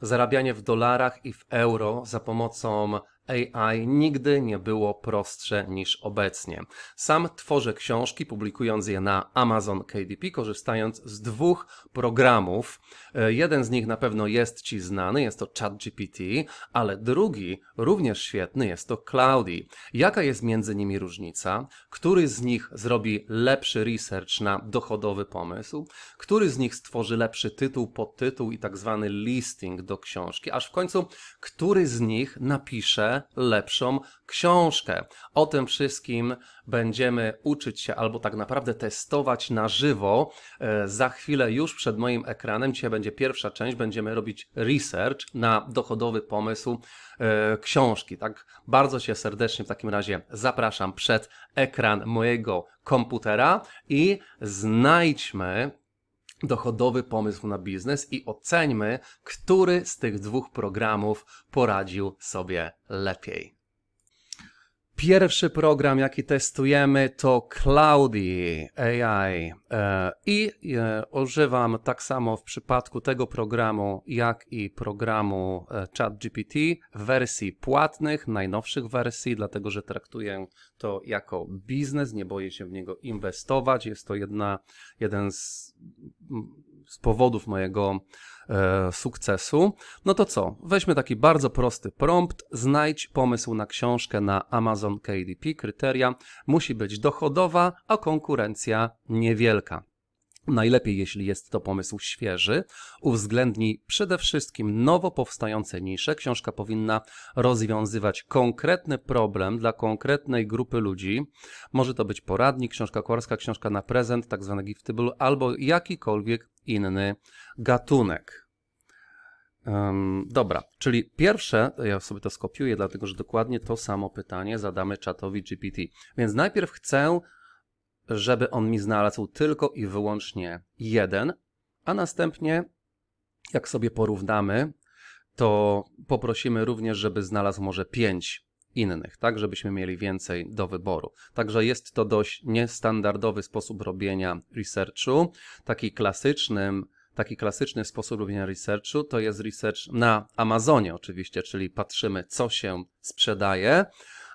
Zarabianie w dolarach i w euro za pomocą AI nigdy nie było prostsze niż obecnie. Sam tworzę książki, publikując je na Amazon KDP, korzystając z dwóch programów. E, Jeden z nich na pewno jest Ci znany, jest to ChatGPT, ale drugi, również świetny, jest to Cloudy. Jaka jest między nimi różnica? Który z nich zrobi lepszy research na dochodowy pomysł? Który z nich stworzy lepszy tytuł, podtytuł i tak zwany listing do książki? Aż w końcu, który z nich napisze lepszą książkę? O tym wszystkim będziemy uczyć się albo tak naprawdę testować na żywo. E, Za chwilę już przed moim ekranem, dzisiaj będzie pierwsza część, będziemy robić research na dochodowy pomysł e, książki. Tak bardzo Cię serdecznie w takim razie zapraszam przed ekran mojego komputera i znajdźmy dochodowy pomysł na biznes i oceńmy, który z tych dwóch programów poradził sobie lepiej. Pierwszy program, jaki testujemy, to Cloudy AI e, i e, używam tak samo w przypadku tego programu, jak i programu e, ChatGPT w wersji płatnych, najnowszych wersji, dlatego że traktuję to jako biznes, nie boję się w niego inwestować. Jest to jedna, jeden z, z powodów mojego e, sukcesu. No to co? Weźmy taki bardzo prosty prompt. Znajdź pomysł na książkę na Amazon KDP. Kryteria musi być dochodowa, a konkurencja niewielka. Najlepiej, jeśli jest to pomysł świeży, uwzględnij przede wszystkim nowo powstające nisze. Książka powinna rozwiązywać konkretny problem dla konkretnej grupy ludzi. Może to być poradnik, książka kucharska, książka na prezent, tak zwane giftable, albo jakikolwiek inny gatunek. Ym, dobra, czyli pierwsze, ja sobie to skopiuję, dlatego że dokładnie to samo pytanie zadamy czatowi GPT. Więc najpierw chcę, żeby on mi znalazł tylko i wyłącznie jeden, a następnie, jak sobie porównamy, to poprosimy również, żeby znalazł może pięć innych, tak, żebyśmy mieli więcej do wyboru. Także jest to dość niestandardowy sposób robienia researchu. Taki klasycznym, taki klasyczny sposób robienia researchu to jest research na Amazonie oczywiście, czyli patrzymy, co się sprzedaje,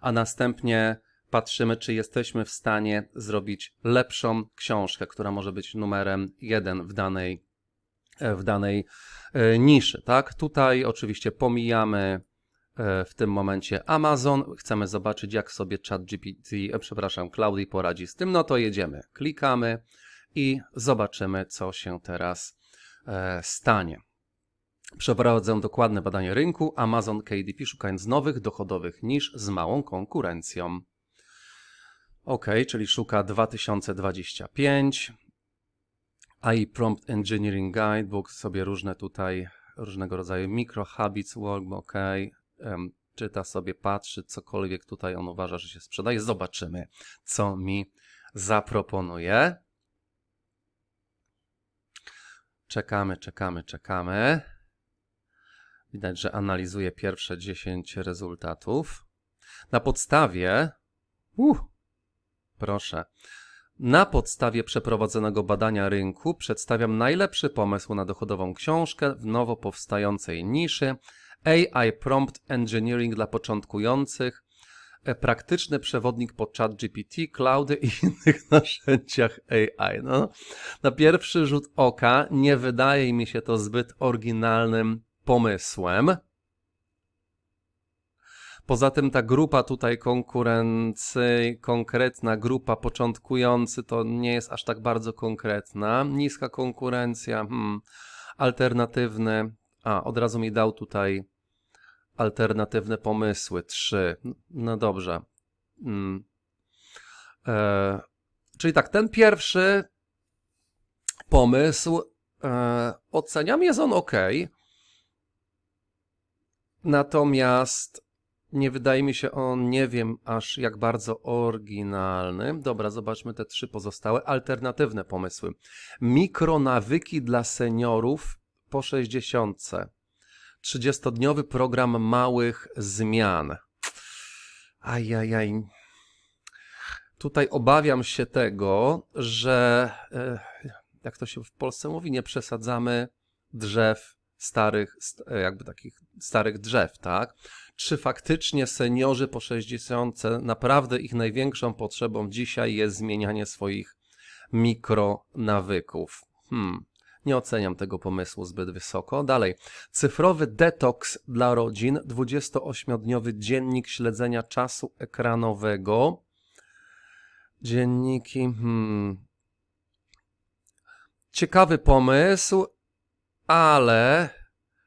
a następnie patrzymy, czy jesteśmy w stanie zrobić lepszą książkę, która może być numerem jeden w danej, e, w danej e, niszy. Tak? Tutaj oczywiście pomijamy e, w tym momencie Amazon. Chcemy zobaczyć, jak sobie ChatGPT, e, przepraszam, Cloudy poradzi z tym. No to jedziemy. Klikamy i zobaczymy, co się teraz stanie. Przeprowadzę dokładne badanie rynku Amazon KDP, szukając nowych dochodowych nisz z małą konkurencją. OK, czyli szuka 2025. AI Prompt Engineering Guidebook, sobie różne tutaj, różnego rodzaju micro habits work, OK. em, czyta sobie, patrzy, cokolwiek tutaj on uważa, że się sprzedaje. Zobaczymy, co mi zaproponuje. Czekamy, czekamy, czekamy. Widać, że analizuje pierwsze 10 rezultatów. Na podstawie. Uh, proszę. Na podstawie przeprowadzonego badania rynku przedstawiam najlepszy pomysł na dochodową książkę w nowo powstającej niszy AI Prompt Engineering dla początkujących, e, praktyczny przewodnik po ChatGPT, cloudy i innych narzędziach AI. No, na pierwszy rzut oka nie wydaje mi się to zbyt oryginalnym pomysłem. Poza tym ta grupa tutaj konkurencji, konkretna grupa początkujący to nie jest aż tak bardzo konkretna. Niska konkurencja, hmm, alternatywny. A, od razu mi dał tutaj alternatywne pomysły. Trzy. No dobrze. Hmm. E, czyli tak, ten pierwszy pomysł e, oceniam, jest on ok. Natomiast nie wydaje mi się on, nie wiem aż jak bardzo oryginalny. Dobra, zobaczmy te trzy pozostałe alternatywne pomysły. Mikronawyki dla seniorów po 60. 30-dniowy program małych zmian. Ajajaj. Tutaj obawiam się tego, że e, jak to się w Polsce mówi, nie przesadzamy drzew starych, st- e, jakby takich starych drzew, tak? Czy faktycznie seniorzy po 60 naprawdę ich największą potrzebą dzisiaj jest zmienianie swoich mikronawyków? Hmm. Nie oceniam tego pomysłu zbyt wysoko. Dalej. Cyfrowy detoks dla rodzin, 28-dniowy dziennik śledzenia czasu ekranowego. Dzienniki. Hmm. Ciekawy pomysł, ale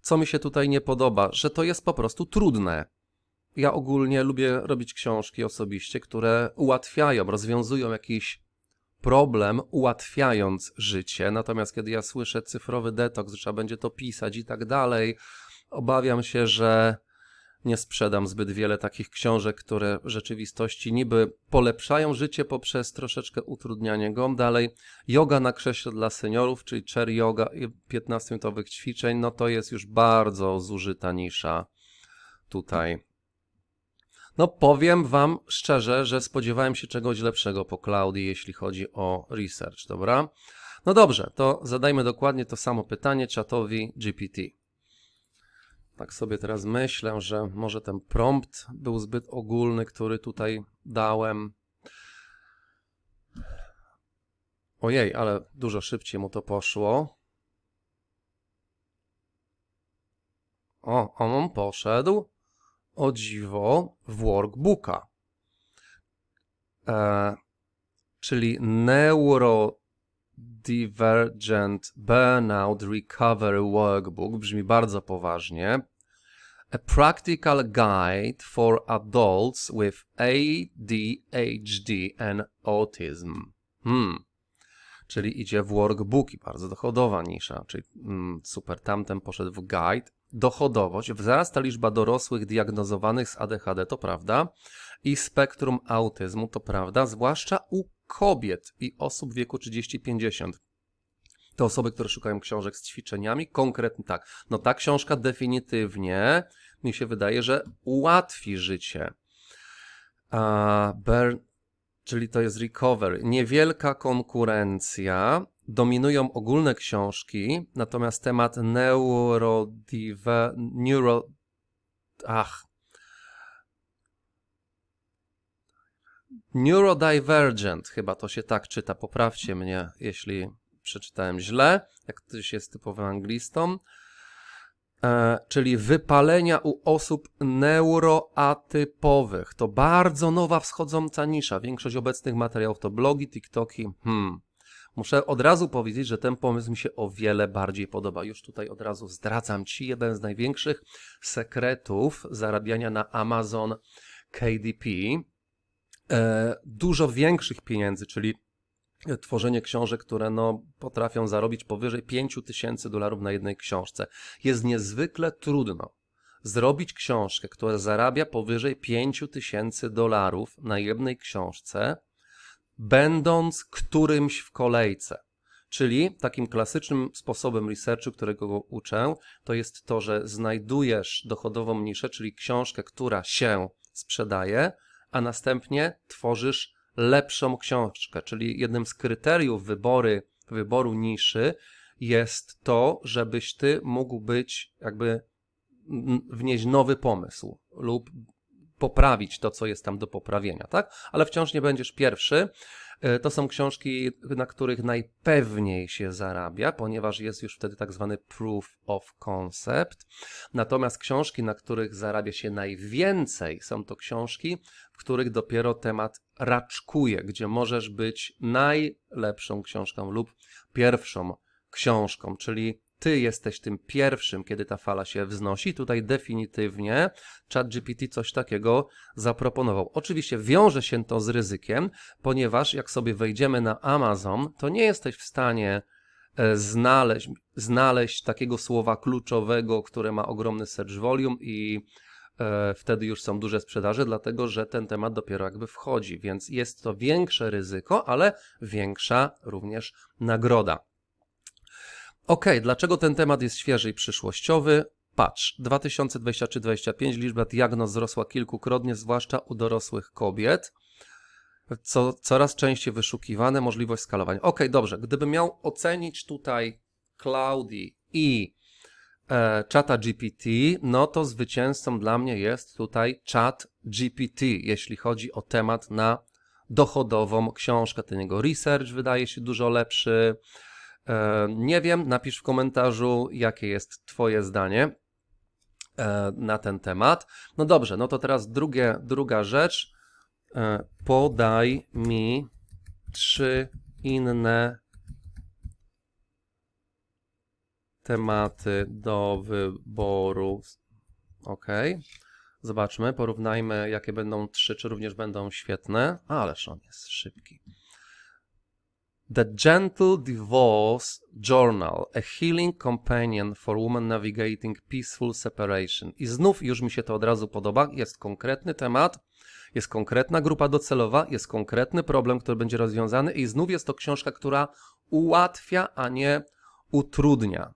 co mi się tutaj nie podoba, że to jest po prostu trudne. Ja ogólnie lubię robić książki osobiście, które ułatwiają, rozwiązują jakiś problem, ułatwiając życie. Natomiast kiedy ja słyszę cyfrowy detoks, że trzeba będzie to pisać i tak dalej, obawiam się, że nie sprzedam zbyt wiele takich książek, które w rzeczywistości niby polepszają życie poprzez troszeczkę utrudnianie go. Dalej, yoga na krześle dla seniorów, czyli chair yoga i 15-minutowych ćwiczeń, no to jest już bardzo zużyta nisza tutaj. No powiem wam szczerze, że spodziewałem się czegoś lepszego po Cloudie, jeśli chodzi o research, dobra? No dobrze, to zadajmy dokładnie to samo pytanie czatowi GPT. Tak sobie teraz myślę, że może ten prompt był zbyt ogólny, który tutaj dałem. Ojej, ale dużo szybciej mu to poszło. O, on poszedł o dziwo w workbooka. E, czyli Neurodivergent Burnout Recovery Workbook. Brzmi bardzo poważnie. A practical guide for adults with ADHD and autism. Hmm. Czyli idzie w workbooki, bardzo dochodowa nisza, czyli mm, super, tamten poszedł w guide. Dochodowość, wzrasta liczba dorosłych diagnozowanych z ADHD, to prawda, i spektrum autyzmu, to prawda, zwłaszcza u kobiet i osób w wieku 30-50. Te osoby, które szukają książek z ćwiczeniami, konkretnie tak. No ta książka definitywnie mi się wydaje, że ułatwi życie. A, burn, czyli to jest recovery. Niewielka konkurencja, dominują ogólne książki, natomiast temat neurodive, neuro, ach, neurodivergent, chyba to się tak czyta, poprawcie mnie, jeśli przeczytałem źle, jak ktoś jest typowym anglistą, e, czyli wypalenia u osób neuroatypowych. To bardzo nowa wschodząca nisza. Większość obecnych materiałów to blogi, TikToki. Hmm. Muszę od razu powiedzieć, że ten pomysł mi się o wiele bardziej podoba. Już tutaj od razu zdradzam Ci jeden z największych sekretów zarabiania na Amazon KDP. E, dużo większych pieniędzy, czyli tworzenie książek, które no, potrafią zarobić powyżej 5 tysięcy dolarów na jednej książce. Jest niezwykle trudno zrobić książkę, która zarabia powyżej 5 tysięcy dolarów na jednej książce, będąc którymś w kolejce. Czyli takim klasycznym sposobem researchu, którego uczę, to jest to, że znajdujesz dochodową niszę, czyli książkę, która się sprzedaje, a następnie tworzysz lepszą książkę. Czyli jednym z kryteriów wybory, wyboru niszy jest to, żebyś ty mógł być jakby wnieść nowy pomysł lub poprawić to, co jest tam do poprawienia, tak? Ale wciąż nie będziesz pierwszy. E, To są książki, na których najpewniej się zarabia, ponieważ jest już wtedy tak zwany proof of concept. Natomiast książki, na których zarabia się najwięcej, są to książki, w których dopiero temat raczkuje, gdzie możesz być najlepszą książką lub pierwszą książką, czyli ty jesteś tym pierwszym, kiedy ta fala się wznosi. Tutaj definitywnie ChatGPT coś takiego zaproponował. Oczywiście wiąże się to z ryzykiem, ponieważ jak sobie wejdziemy na Amazon, to nie jesteś w stanie e, znaleźć, znaleźć takiego słowa kluczowego, które ma ogromny search volume i e, wtedy już są duże sprzedaże, dlatego że ten temat dopiero jakby wchodzi, więc jest to większe ryzyko, ale większa również nagroda. Ok, dlaczego ten temat jest świeży i przyszłościowy? Patrz, 2023-2025 liczba diagnoz wzrosła kilkukrotnie, zwłaszcza u dorosłych kobiet. Co, coraz częściej wyszukiwane, możliwość skalowania. Ok, dobrze, gdybym miał ocenić tutaj Cloudy i e, czata GPT, no to zwycięzcą dla mnie jest tutaj czat GPT, jeśli chodzi o temat na dochodową książkę. Ten jego research wydaje się dużo lepszy. E, nie wiem, napisz w komentarzu, jakie jest Twoje zdanie e, na ten temat. No dobrze, no to teraz drugie, druga rzecz. E, podaj mi trzy inne tematy do wyboru. Ok. Zobaczmy, porównajmy, jakie będą trzy, czy również będą świetne. Ależ on jest szybki. The Gentle Divorce Journal, a healing companion for women navigating peaceful separation. I znów już mi się to od razu podoba. Jest konkretny temat, jest konkretna grupa docelowa, jest konkretny problem, który będzie rozwiązany, i znów jest to książka, która ułatwia, a nie utrudnia.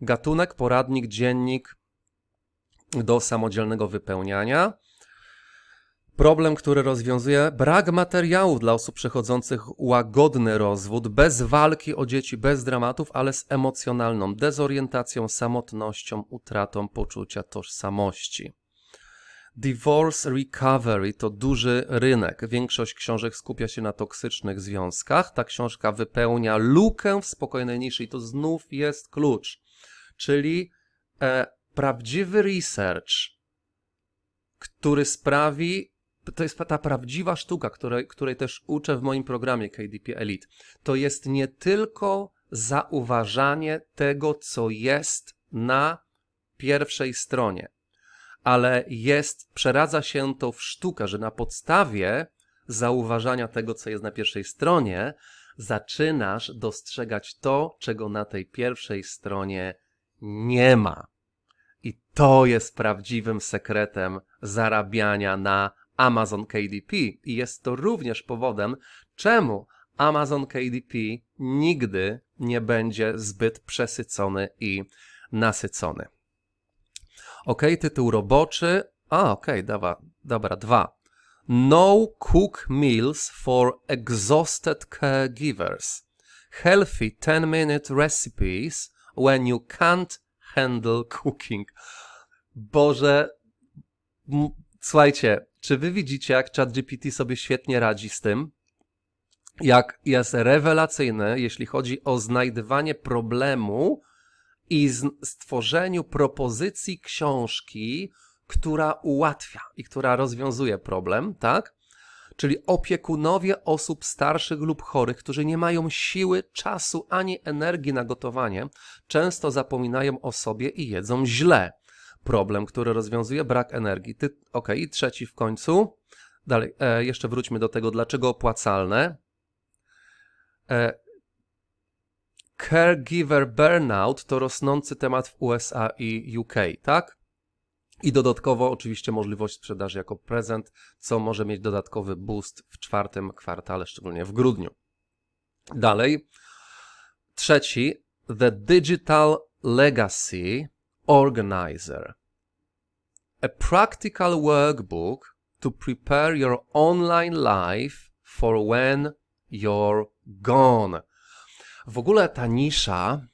Gatunek, poradnik, dziennik do samodzielnego wypełniania. Problem, który rozwiązuje brak materiałów dla osób przechodzących łagodny rozwód, bez walki o dzieci, bez dramatów, ale z emocjonalną dezorientacją, samotnością, utratą poczucia tożsamości. Divorce Recovery to duży rynek. Większość książek skupia się na toksycznych związkach. Ta książka wypełnia lukę w spokojnej niszy i to znów jest klucz. Czyli e, prawdziwy research, który sprawi, to jest ta prawdziwa sztuka, której, której też uczę w moim programie KDP Elite. To jest nie tylko zauważanie tego, co jest na pierwszej stronie, ale jest, przeradza się to w sztukę, że na podstawie zauważania tego, co jest na pierwszej stronie, zaczynasz dostrzegać to, czego na tej pierwszej stronie nie ma. I to jest prawdziwym sekretem zarabiania na Amazon KDP. I jest to również powodem, czemu Amazon KDP nigdy nie będzie zbyt przesycony i nasycony. Ok, tytuł roboczy. A, ok, dobra, dobra, dwa. No cook meals for exhausted caregivers. Healthy 10-minute recipes when you can't handle cooking. Boże, słuchajcie, czy wy widzicie, jak ChatGPT sobie świetnie radzi z tym? Jak jest rewelacyjny, jeśli chodzi o znajdywanie problemu i stworzeniu propozycji książki, która ułatwia i która rozwiązuje problem, tak? Czyli opiekunowie osób starszych lub chorych, którzy nie mają siły, czasu ani energii na gotowanie, często zapominają o sobie i jedzą źle. Problem, który rozwiązuje brak energii. Ty, ok, i trzeci w końcu. Dalej, e, jeszcze wróćmy do tego, dlaczego opłacalne. E, caregiver burnout to rosnący temat w USA i UK, tak? I dodatkowo oczywiście możliwość sprzedaży jako prezent, co może mieć dodatkowy boost w czwartym kwartale, szczególnie w grudniu. Dalej, trzeci, The Digital Legacy Organizer. A practical workbook to prepare your online life for when you're gone. W ogóle ta nisza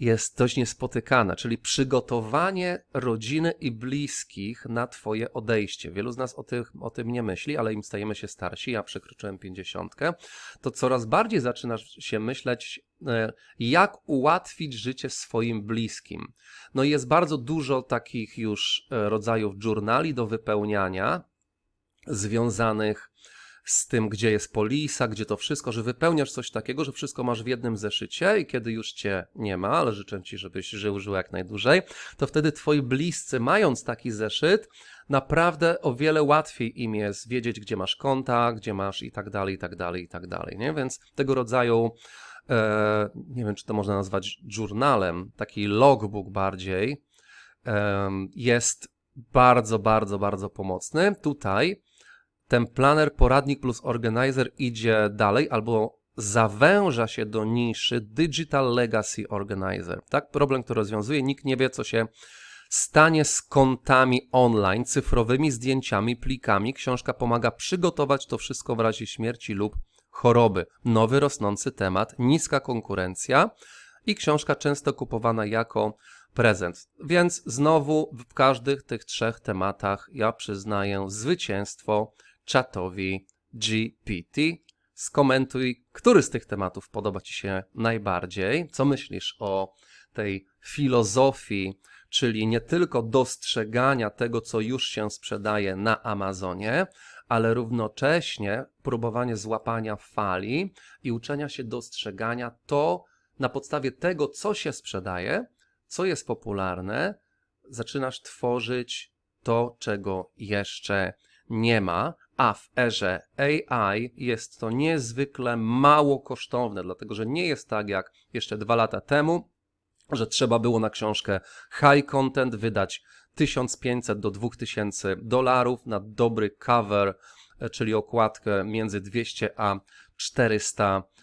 jest dość niespotykana, czyli przygotowanie rodziny i bliskich na Twoje odejście. Wielu z nas o tym, o tym nie myśli, ale im stajemy się starsi, ja przekroczyłem pięćdziesiątkę, to coraz bardziej zaczynasz się myśleć, e, jak ułatwić życie swoim bliskim. No i jest bardzo dużo takich już e, rodzajów journali do wypełniania, związanych z tym, gdzie jest polisa, gdzie to wszystko, że wypełniasz coś takiego, że wszystko masz w jednym zeszycie i kiedy już cię nie ma, ale życzę ci, żebyś żył, żył jak najdłużej, to wtedy twoi bliscy, mając taki zeszyt, naprawdę o wiele łatwiej im jest wiedzieć, gdzie masz konta, gdzie masz i tak dalej, i tak dalej, i tak dalej, nie? Więc tego rodzaju, e, nie wiem, czy to można nazwać journalem, taki logbook bardziej, e, jest bardzo, bardzo, bardzo pomocny. Tutaj ten planer, poradnik plus organizer idzie dalej albo zawęża się do niszy Digital Legacy Organizer. Tak, problem, który rozwiązuje, nikt nie wie, co się stanie z kontami online, cyfrowymi zdjęciami, plikami. Książka pomaga przygotować to wszystko w razie śmierci lub choroby. Nowy, rosnący temat, niska konkurencja i książka często kupowana jako prezent. Więc znowu w każdych tych trzech tematach ja przyznaję zwycięstwo czatowi GPT. Skomentuj, który z tych tematów podoba Ci się najbardziej. Co myślisz o tej filozofii, czyli nie tylko dostrzegania tego, co już się sprzedaje na Amazonie, ale równocześnie próbowanie złapania fali i uczenia się dostrzegania to na podstawie tego, co się sprzedaje, co jest popularne, zaczynasz tworzyć to, czego jeszcze nie ma, a w erze AI jest to niezwykle mało kosztowne, dlatego że nie jest tak jak jeszcze dwa lata temu, że trzeba było na książkę high content wydać 1500 do 2000 dolarów na dobry cover, e, czyli okładkę między 200 a 400 e,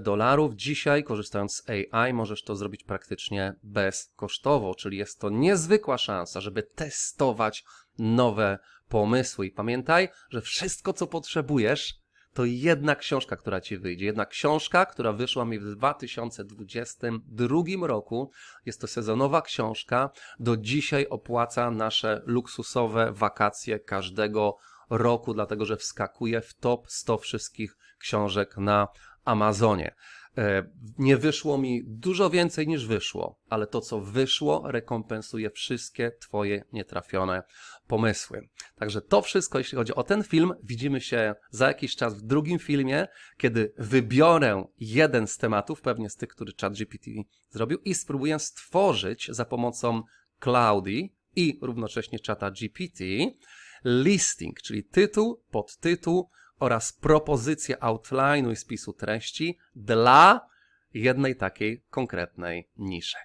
dolarów. Dzisiaj, korzystając z AI, możesz to zrobić praktycznie bezkosztowo, czyli jest to niezwykła szansa, żeby testować nowe pomysły. I pamiętaj, że wszystko, co potrzebujesz, to jedna książka, która ci wyjdzie. Jedna książka, która wyszła mi w 2022 roku. Jest to sezonowa książka. Do dzisiaj opłaca nasze luksusowe wakacje każdego roku, dlatego że wskakuje w top 100 wszystkich książek na Amazonie. E, Nie wyszło mi dużo więcej niż wyszło, ale to, co wyszło, rekompensuje wszystkie Twoje nietrafione pomysły. Także to wszystko, jeśli chodzi o ten film. Widzimy się za jakiś czas w drugim filmie, kiedy wybiorę jeden z tematów, pewnie z tych, który ChatGPT zrobił, i spróbuję stworzyć za pomocą Cloudy i równocześnie czata GPT listing, czyli tytuł, podtytuł oraz propozycję outline'u i spisu treści dla jednej takiej konkretnej niszy.